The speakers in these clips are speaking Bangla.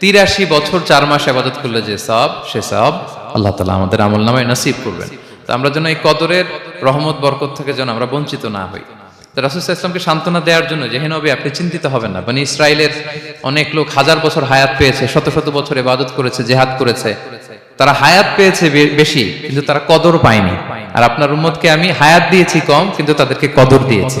তিরাশি বছর, চার মাস আবাদত করলে যে সব, সে সব আল্লাহ তালা আমাদের আমল নামায় নসিব করবেন। তো আমরা যেন এই কদরের রহমত, বরকত থেকে যেন আমরা বঞ্চিত না হই। তো রাসুল ইসলামকে সান্ত্বনা দেওয়ার জন্য, যে নবী, আপনি চিন্তিত হবেন না। মানে ইসরায়েলের অনেক লোক হাজার বছর হায়াত পেয়েছে, শত শত বছর এবাদত করেছে, জেহাদ করেছে। তারা হায়াত পেয়েছে বেশি, কিন্তু তারা কদর পায়নি। আর আপনার উম্মতকে আমি হায়াত দিয়েছি কম, কিন্তু তাদেরকে কদর দিয়েছি।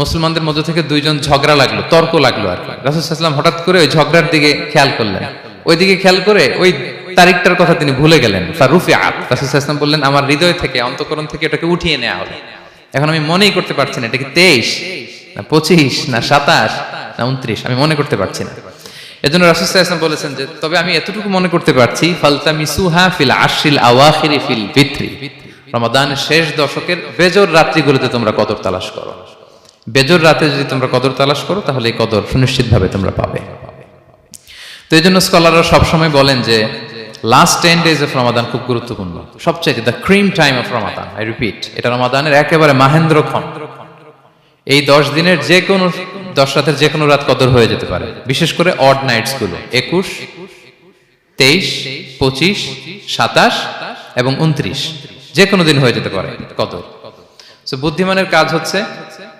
মুসলমানদের মধ্যে থেকে দুইজন ঝগড়া লাগল, তর্ক লাগল আর রাসুলাম হঠাৎ করে ওই ঝগড়ার দিকে খেয়াল করলেন। ওই দিকে খেয়াল করে ওই তারিখটার কথা তিনি ভুলে গেলেন। রাসুলাম বললেন, আমার হৃদয় থেকে, অন্তকরণ থেকে এটাকে উঠিয়ে নেওয়া হলো এখন আমি মনেই করতে পারছি না, এটা কি তেইশ, না পঁচিশ, না সাতাশ, না উনত্রিশ, আমি মনে করতে পারছি না। এজন্য রাসুলাম বলেছেন যে, তবে আমি এতটুকু মনে করতে পারছি ফালতা মিসুহা ফিল আশিল আওয়াখিরি ফিল বিত্রি রমাদানের শেষ দশকের বেজর রাত্রিগুলোতে তোমরা কদর তালাশ করো। বেজর রাতে যদি তোমরা কদর তালাশ করো, তাহলে এই কদর সুনিশ্চিতভাবে তোমরা পাবে। তো এই জন্য স্কলাররা সবসময় বলেন যে last ten days of Ramadan খুব গুরুত্বপূর্ণ। সবচাইতে the cream time of Ramadan I repeat এটা রমাদানের একেবারে মাহেন্দ্র ক্ষণ। এই দশ দিনের যে কোনো, দশ রাতের যে কোনো রাত কদর হয়ে যেতে পারে। বিশেষ করে অড নাইটসগুলো, একুশ, তেইশ, পঁচিশ, সাতাশ এবং উনত্রিশ। যে কোনো দিন হয়ে যেতে পারে কদর। বুদ্ধিমানের কাজ হচ্ছে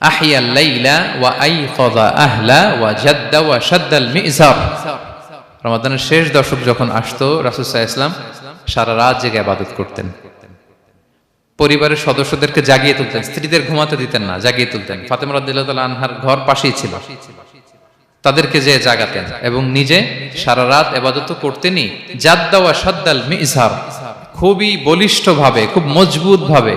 আহিয়া লাইলা ওয়া আইকাযা আহলা ওয়া জাদ্দা ওয়া শাদ্দা আল মিজার। রমাদানের শেষ দশক যখন আসতো, রাসূল সাল্লাল্লাহু আলাইহি সারা রাত জেগে ইবাদত করতেন। পরিবারের সদস্যদেরকে জাগিয়ে তুলতেন, স্ত্রীদের ঘুমাতে দিতেন না, জাগিয়ে তুলতেন। ফাতেমা রাদিয়াল্লাহু আনহার ঘর পাশেই ছিল। তাদেরকে যে জাগাতেন এবং নিজে সারা রাত এবাদত করতেনই। জাদ্দা ওয়া শাদ্দাল মিজহার খুবই বলিষ্ঠ ভাবে খুব মজবুত ভাবে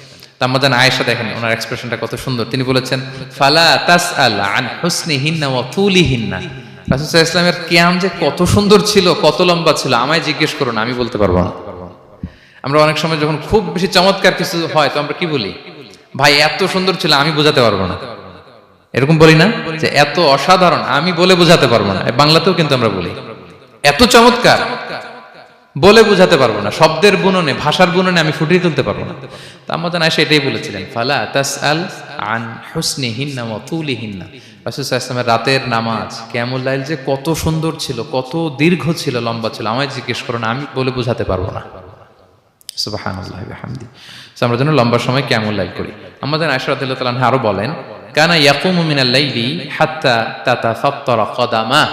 তা আম্মাজান আয়েশা দেখেন, ওনার এক্সপ্রেশনটা কত সুন্দর। তিনি বলেছেন, ফালা তাস আল আন হুসনি হিন্না ও তুলি হিন্না ইসলামের কিয়াম যে কত সুন্দর ছিল, কত লম্বা ছিল, আমায় জিজ্ঞেস করুন, আমি বলতে পারব না। আমরা অনেক সময় যখন খুব বেশি চমৎকার কিছু হয়, তো আমরা কি বলি? ভাই, এত সুন্দর ছিল, আমি বোঝাতে পারব না। এরকম বলি না যে, এত অসাধারণ, আমি বলে বোঝাতে পারব না। বাংলাতেও কিন্তু আমরা বলি। এত চমৎকার বলে বোঝাতে পারব না, শব্দের বুননে, ভাষার বুননে আমি ফুটিয়ে তুলতে পারব না। তা আমাদের আয়সা এটাই বলেছিলেন, ফালা তাস আল আন হুসনি হিন্না মতুলি হিন্না রাসুসাল্লামের রাতের নামাজ কেমুল লাইল যে কত সুন্দর ছিল, কত দীর্ঘ ছিল, লম্বা ছিল, আমায় জিজ্ঞেস করো না আমি বলে বোঝাতে পারব না। আমরা যেন লম্বা সময় লাইল করি। আরও বলেন কদামা।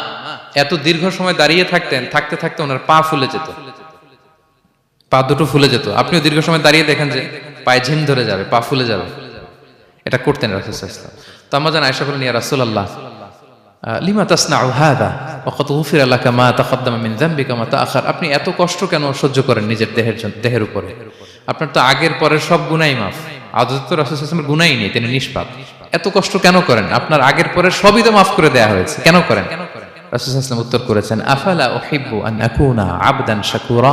এত দীর্ঘ সময় দাঁড়িয়ে থাকতেন, থাকতে থাকতে ওনার পা ফুলে যেত। পা দুটো ফুলে যেত। আপনিও দীর্ঘ সময় দাঁড়িয়ে দেখেন যে পায়ে ঝিম ধরে যাবে, পা ফুলে যাবে। এটা করতেন তো রাসূলুল্লাহ লিমা তাসনাউ হাদা? লাকা মা তাকদ্দামা মিন মা তাআখার? আপনি এত কষ্ট কেন সহ্য করেন নিজের দেহের জন্য দেহের উপরে? আপনার তো আগের পরের সব গুনাই মাফ। আদত তো রাসূল গুনাই নেই, তিনি নিষ্পাপ। এত কষ্ট কেন করেন? আপনার আগের পরের সবই তো মাফ করে দেয়া হয়েছে। কেন করেন? রাসূল উত্তর করেছেন, আফালা উহিব্বু আন আকুনা আবদান শাকুরা?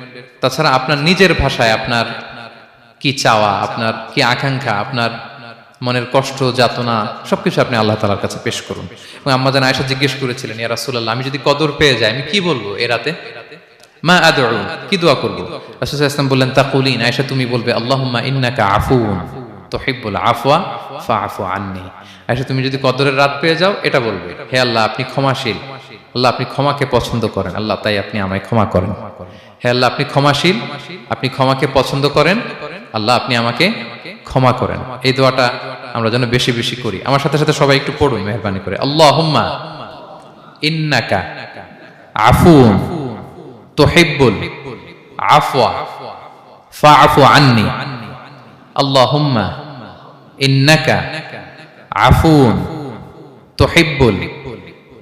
তাছাড়া আপনার নিজের ভাষায় আপনার কি চাওয়া, আপনার কি আকাঙ্ক্ষা, আপনার মনের কষ্ট, যাতনা, সবকিছু আপনি আল্লাহ তালার কাছে পেশ করুন। এবং আম্মা জান আয়সা জিজ্ঞেস করেছিলেন, ইয়া রাসূলুল্লাহ, আমি যদি কদর পেয়ে যাই, আমি কি বলব এ রাতে? মা আদউ, কি দোয়া করব? রাসূল ইসলাম বললেন, তাকুলিন, আয়েশা তুমি বলবে, আল্লাহুম্মা ইন্নাকা আফুন তুহিব্বুল আফওয়া ফাআফু আন্নি। আয়সা তুমি যদি কদরের রাত পেয়ে যাও, এটা বলবে, হে আল্লাহ, আপনি ক্ষমাশীল আল্লাহ, আপনি ক্ষমাকে পছন্দ করেন। আল্লাহ, তাই আপনি আমায় ক্ষমা করেন। হে আল্লাহ, আপনি ক্ষমাশীল। আপনি ক্ষমাকে পছন্দ করেন। আল্লাহ, আপনি আমাকে ক্ষমা করেন। এই দোয়াটা আমরা যেন বেশি বেশি করি। আমার সাথে সাথে সবাই একটু পড়ুন, মেহরবানি করে। আল্লাহুম্মা ইন্নাকা আফুন তুহিব্বুল আফওয়া ফাআফু আন্নি। আল্লাহুম্মা ইন্নাকা আফুন তুহিব্বুল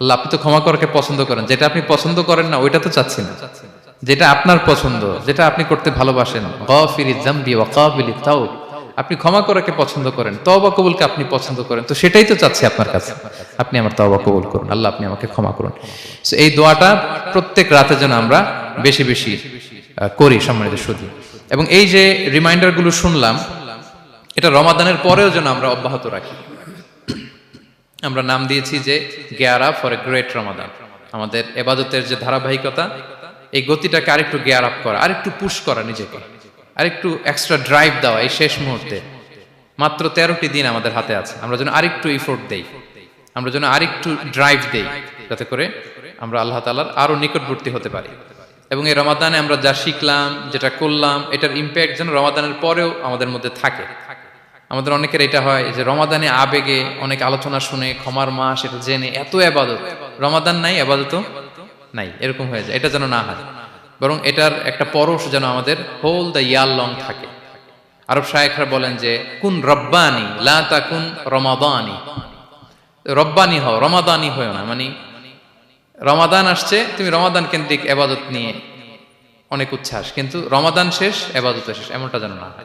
আল্লাহ আপনি তো ক্ষমা করাকে পছন্দ করেন। যেটা আপনি পছন্দ করেন না, ওইটা তো চাচ্ছি না যেটা আপনার পছন্দ, যেটা আপনি করতে ভালোবাসেন। তাও আপনি ক্ষমা করাকে পছন্দ করেন, তওবা কবুলকে আপনি পছন্দ করেন। তো সেটাই তো চাচ্ছি আপনার কাছে। আপনি আমার তওবা কবুল করুন, আল্লাহ আপনি আমাকে ক্ষমা করুন। এই দোয়াটা প্রত্যেক রাতে যেন আমরা বেশি বেশি করি সম্মানিত শুধু এবং এই যে রিমাইন্ডারগুলো শুনলাম, এটা রমাদানের পরেও যেন আমরা অব্যাহত রাখি। আমরা নাম দিয়েছি যে gear for a great Ramadan. আমাদের এবাদতের যে ধারাবাহিকতা, এই গতিটাকে আরেকটু গেয়ার আপ করা, আরেকটু পুশ করা নিজেকে। আরেকটু এক্সট্রা ড্রাইভ দেওয়া এই শেষ মুহূর্তে। মাত্র তেরোটি দিন আমাদের হাতে আছে। আমরা যেন আরেকটু ইফোর্ট দেই। আমরা যেন আরেকটু ড্রাইভ দেই, যাতে করে আমরা আল্লাহ তালার আরও নিকটবর্তী হতে পারি। এবং এই রমাদানে আমরা যা শিখলাম, যেটা করলাম, এটার ইম্প্যাক্ট যেন রমাদানের পরেও আমাদের মধ্যে থাকে। আমাদের অনেকের এটা হয় যে রমাদানে আবেগে অনেক আলোচনা শুনে ক্ষমার মাস এটা জেনে এত আবাদত। রমাদান নাই, আবাদত নাই, এরকম হয়ে যায়। এটা যেন না হয়। বরং এটার একটা পরশ যেন আমাদের হোল দ্য ইয়ার লং থাকে। আরব শায়েখরা বলেন যে, কুন রব্বানি, লা তাকুন রমাদানি। রব্বানি হও, রমাদানি হয়েও না। মানে রমাদান আসছে, তুমি রমাদান কেন্দ্রিক এবাদত নিয়ে অনেক উচ্ছ্বাস। কিন্তু রমাদান শেষ এবাদত শেষ, এমনটা যেন না হয়।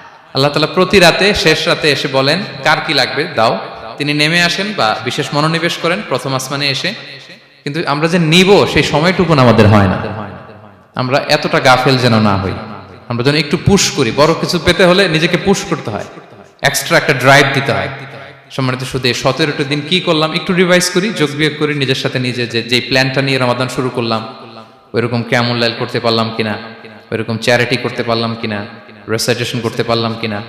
আল্লাহ তালা প্রতি রাতে, শেষ রাতে এসে বলেন, কার কি লাগবে? দাও। তিনি নেমে আসেন বা বিশেষ মনোনিবেশ করেন, প্রথম আসমানে এসে। কিন্তু আমরা যে নিব, সেই সময়টুকুন আমাদের হয় না। আমরা এতটা গাফেল যেন না হই। আমরা যেন একটু পুশ করি। বড় কিছু পেতে হলে নিজেকে পুশ করতে হয়। এক্সট্রা একটা ড্রাইভ দিতে হয়। সম্মানিত শুধু এই সতেরোটা দিন কি করলাম? একটু রিভাইজ করি, যোগ বিয়োগ করি, নিজের সাথে নিজে যে, যেই প্ল্যানটা নিয়ে রমাদান শুরু করলাম, ওইরকম কেমন লাইল করতে পারলাম কিনা? ওইরকম চ্যারিটি করতে পারলাম কিনা? রেসাইটেশন করতে পারলাম কিনা,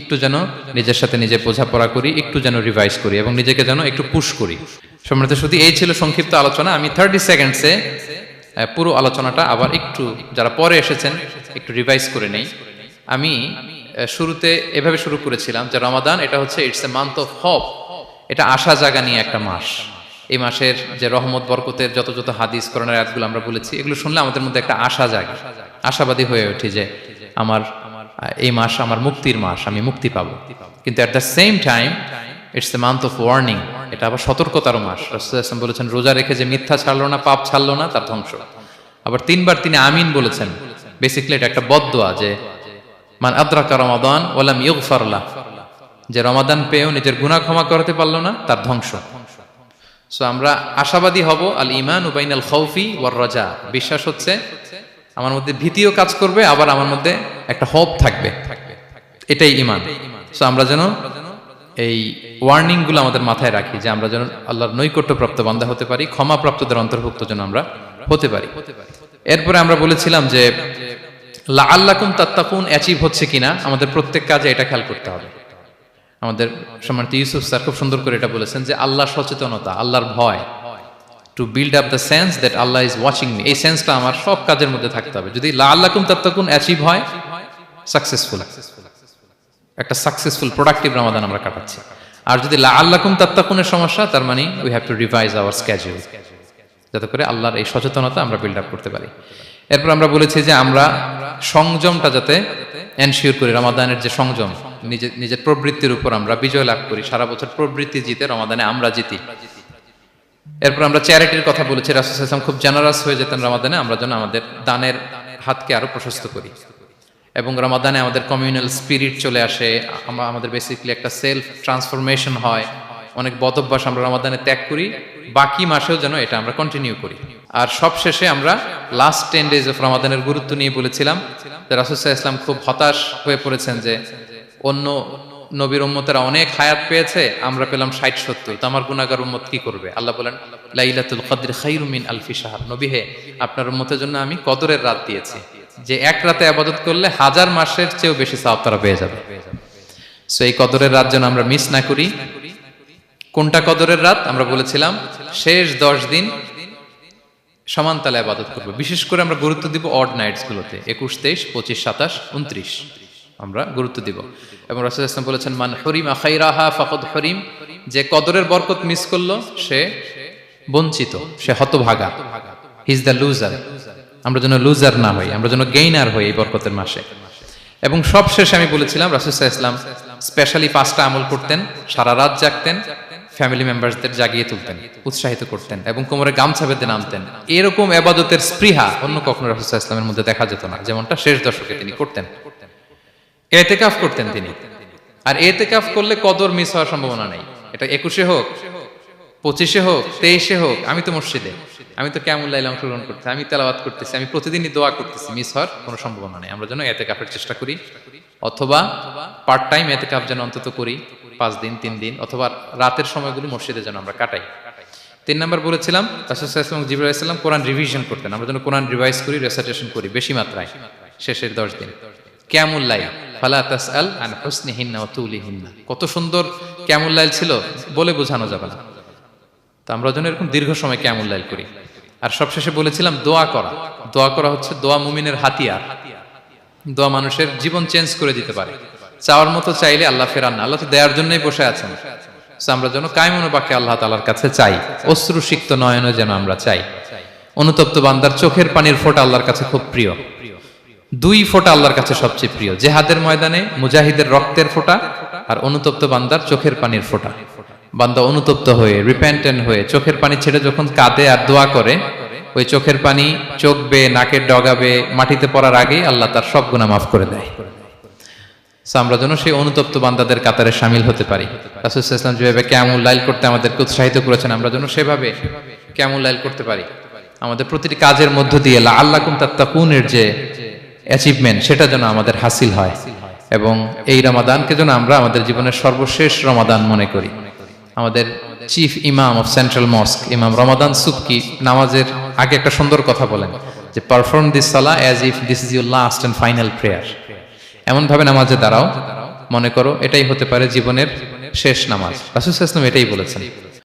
একটু যেন নিজের সাথে নিজে বোঝাপড়া করি, একটু যেন রিভাইজ করি এবং নিজেকে যেন একটু পুশ করি। সম্মানিত শুধু এই ছিল সংক্ষিপ্ত আলোচনা। আমি থার্টি সেকেন্ডসে পুরো আলোচনাটা আবার একটু, যারা পরে এসেছেন, একটু রিভাইজ করে নেই। আমি শুরুতে এভাবে শুরু করেছিলাম যে রমাদান, এটা হচ্ছে it's a month of hope এটা আশা জাগা নিয়ে একটা মাস। এই মাসের যে রহমত, বরকতের যত যত হাদিস করোনার আয়াতগুলো আমরা বলেছি, এগুলো শুনলে আমাদের মধ্যে একটা আশা জাগে। আশাবাদী হয়ে ওঠে যে আমার এই মাস আমার মুক্তির মাস, আমি মুক্তি পাবো। কিন্তু at the same time it's the month of warning এটা আবার সতর্কতার মাস। রাসূল বলেছেন, রোজা রেখে যে মিথ্যা ছাড়লো না, পাপ ছাড়লো না, তার ধ্বংস। আবার তিনবার তিনি আমিন বলেছেন। বেসিক্যালি এটা একটা বদদোয়া যে, মান আদ্রাকা রমাদান ওয়ালাম ইউগফার লাহ। যে রমাদান পেয়েও নিজের গুনাহ ক্ষমা করতে পারল না, তার ধ্বংস। সো আমরা আশাবাদী হব আল ইমান উবাইন আল খৌফি ওয়ার রাজা বিশ্বাস হচ্ছে আমার মধ্যে ভীতিও কাজ করবে, আবার আমার মধ্যে একটা হোপ থাকবে। এটাই ইমান। সো আমরা যেন এই ওয়ার্নিংগুলো আমাদের মাথায় রাখি যে আমরা যেন আল্লাহর নৈকট্যপ্রাপ্ত বান্দা হতে পারি, ক্ষমাপ্রাপ্তদের অন্তর্ভুক্ত যেন আমরা হতে পারি। এরপরে আমরা বলেছিলাম যে লা আল্লাকুম তাত্তাকুন অ্যাচিভ হচ্ছে কিনা, আমাদের প্রত্যেক কাজে এটা খেয়াল করতে হবে। আমাদের সম্মানিত ইউসুফ স্যার খুব সুন্দর করে এটা বলেছেন যে, আল্লাহ সচেতনতা, আল্লাহর ভয় to build up the sense that Allah is watching me এই সেন্সটা আমার সব কাজের মধ্যে থাকতে হবে। যদি লা আল্লাকুম তাত্তাকুন অ্যাচিভ হয় সাকসেসফুল একটা সাকসেসফুল প্রোডাক্টিভ রমাদান আমরা কাটাচ্ছি। আর যদি লা আল্লাকুম তাত্তাকুনের সমস্যা, তার মানে we have to revise our schedule যাতে করে আল্লাহর এই সচেতনতা আমরা বিল্ড আপ করতে পারি। এরপর আমরা বলেছি যে আমরা সংযমটা যাতে এনশিওর করি রমাদানের যে সংযম নিজের নিজের প্রবৃত্তির উপর আমরা বিজয় লাভ করি। সারা বছর প্রবৃত্তি জিতে রমাদানে আমরা জিতি। এরপর আমরা চ্যারিটির কথা বলেছি, রাসুল ইসলাম খুব জেনারাস হয়ে যেতেন রমাদানে, আমরা যেন আমাদের দানের হাতকে আরও প্রশস্ত করি। এবং রমাদানে আমাদের কমিউনাল স্পিরিট চলে আসে আমরা আমাদের বেসিক্যালি একটা সেলফ ট্রান্সফরমেশন হয়, অনেক বদ অভ্যাস আমরা রামাদানে ত্যাগ করি, বাকি মাসেও যেন এটা আমরা কন্টিনিউ করি। আর সবশেষে আমরা লাস্ট টেন ডেজ অফ রমাদানের গুরুত্ব নিয়ে বলেছিলাম যে রাসুসাহ ইসলাম খুব হতাশ হয়ে পড়েছেন যে অন্য নবীর উম্মতেরা অনেক হায়াত পেয়েছে, আমরা পেলাম ষাট সত্তর। তো আমার গুণাগার উম্মত কি করবে? আল্লাহ বলেন, লাইলাতুল কদ্র খাইরুমিন আলফি সাহাব নবী হে, আপনার উম্মতের জন্য আমি কদরের রাত দিয়েছি। যে এক রাতে আবাদত করলে হাজার মাসের চেয়েও বেশি সাহাব তারা পেয়ে যাবে। সো এই কদরের রাত যেন আমরা মিস না করি। কোনটা কদরের রাত? আমরা বলেছিলাম, শেষ দশ দিন সমান তালে আবাদত করব। বিশেষ করে আমরা গুরুত্ব দিব অড নাইটস গুলোতে, একুশ, তেইশ, পঁচিশ, সাতাশ, উনত্রিশ। আমরা গুরুত্ব দিব। এবং রাসুল ইসলাম বলেছেন, মান হরিম আখাইরাহা ফাকদ হরিম যে কদরের বরকত মিস করল, সে বঞ্চিত, সে হতভাগা। হিজ দ্য লুজার আমরা যেন লুজার না হই, আমরা যেন গেইনার হই এই বরকতের মাসে। এবং সব শেষে আমি বলেছিলাম রাসুসাহ ইসলাম স্পেশালি পাঁচটা আমল করতেন, সারা রাত জাগতেন ফ্যামিলি মেম্বারসদের জাগিয়ে তুলতেন, উৎসাহিত করতেন এবং কোমরে গামছা বেঁধে নামতেন। এরকম এবাদতের স্পৃহা অন্য কখনো রাসুসাহ ইসলামের মধ্যে দেখা যেত না, যেমনটা শেষ দশকে তিনি করতেন। এতেকাফ করতেন তিনি। আর এতেকাফ করলে কদর মিস হওয়ার সম্ভাবনা নেই। এটা একুশে হোক, পঁচিশে হোক, তেইশে হোক, আমি তো মসজিদে। আমি তো কেমন লাইলে অংশগ্রহণ করতে, আমি তেলাবাদ করতেছি, আমি প্রতিদিনই দোয়া করতেছি, মিস হওয়ার কোনো সম্ভাবনা নেই। আমরা যেন এতে কাপের চেষ্টা করি। অথবা পার্ট টাইম এতে কাপ যেন অন্তত করি, পাঁচ দিন, তিন দিন, অথবা রাতের সময়গুলি মসজিদে যেন আমরা কাটাই। তিন নম্বর বলেছিলাম রাসুসাল্লাম জিবুল কোরআন রিভিশন করতেন। আমরা যেন কোরআন রিভাইজ করি রেসাইটেশন করি, বেশি মাত্রায়, শেষের দশ দিন। ক্যামুল্লাই কত সুন্দর ক্যামুল্লাইল ছিল বলে বোঝানো যাবে না। তো আমরা যেন এরকম দীর্ঘ সময় ক্যামুল্লাইল করি। আর সবশেষে বলেছিলাম দোয়া করা। দোয়া করা হচ্ছে দোয়া মুমিনের হাতিয়ার। দোয়া মানুষের জীবন চেঞ্জ করে দিতে পারে। চাওয়ার মতো চাইলে আল্লাহ ফেরান না। আল্লাহ তো দেওয়ার জন্যই বসে আছেন। আমরা যেন কায়মনো বাক্যে আল্লাহ তালার কাছে চাই। অশ্রু সিক্ত নয়নও যেন আমরা চাই। অনুতপ্ত বান্দার চোখের পানির ফোঁটা আল্লাহর কাছে খুব প্রিয়। দুই ফোঁটা আল্লাহর কাছে সবচেয়ে প্রিয়। জেহাদের ময়দানে, মুজাহিদের রক্তের ফোঁটা আর অনুতপ্ত বান্দার চোখের পানির ফোঁটা। বান্দা অনুতপ্ত হয়ে রিপেন্টেন্ট হয়ে, চোখের পানি ছেড়ে যখন কাঁদে আর দোয়া করে, ওই চোখের পানি চোখ বেয়ে নাকের ডগাবে, মাটিতে পড়ার আগেই আল্লাহ তার সব গুণা মাফ করে দেয়। আমরা যেন সেই অনুতপ্ত বান্দাদের কাতারে সামিল হতে পারি। রাসুলাম যেভাবে ক্যামুল লাইল করতে আমাদেরকে উৎসাহিত করেছেন, আমরা যেন সেভাবে ক্যামুল লাইল করতে পারি। আমাদের প্রতিটি কাজের মধ্য দিয়ে আল্লাহ কুম যে অ্যাচিভমেন্ট সেটা যেন আমাদের হাসিল হয়। এবং এই রমাদানকে যেন আমরা আমাদের জীবনের সর্বশেষ রমাদান মনে করি। আমাদের চিফ ইমাম অফ সেন্ট্রাল মস্ক ইমাম রমাদান সুবকি নামাজের আগে একটা সুন্দর কথা বলেন, যে perform this salah as if this is your last and final prayer এমনভাবে নামাজে দাঁড়াও, মনে করো এটাই হতে পারে জীবনের শেষ নামাজ। রাসুল ইসলাম এটাই বলেছেন।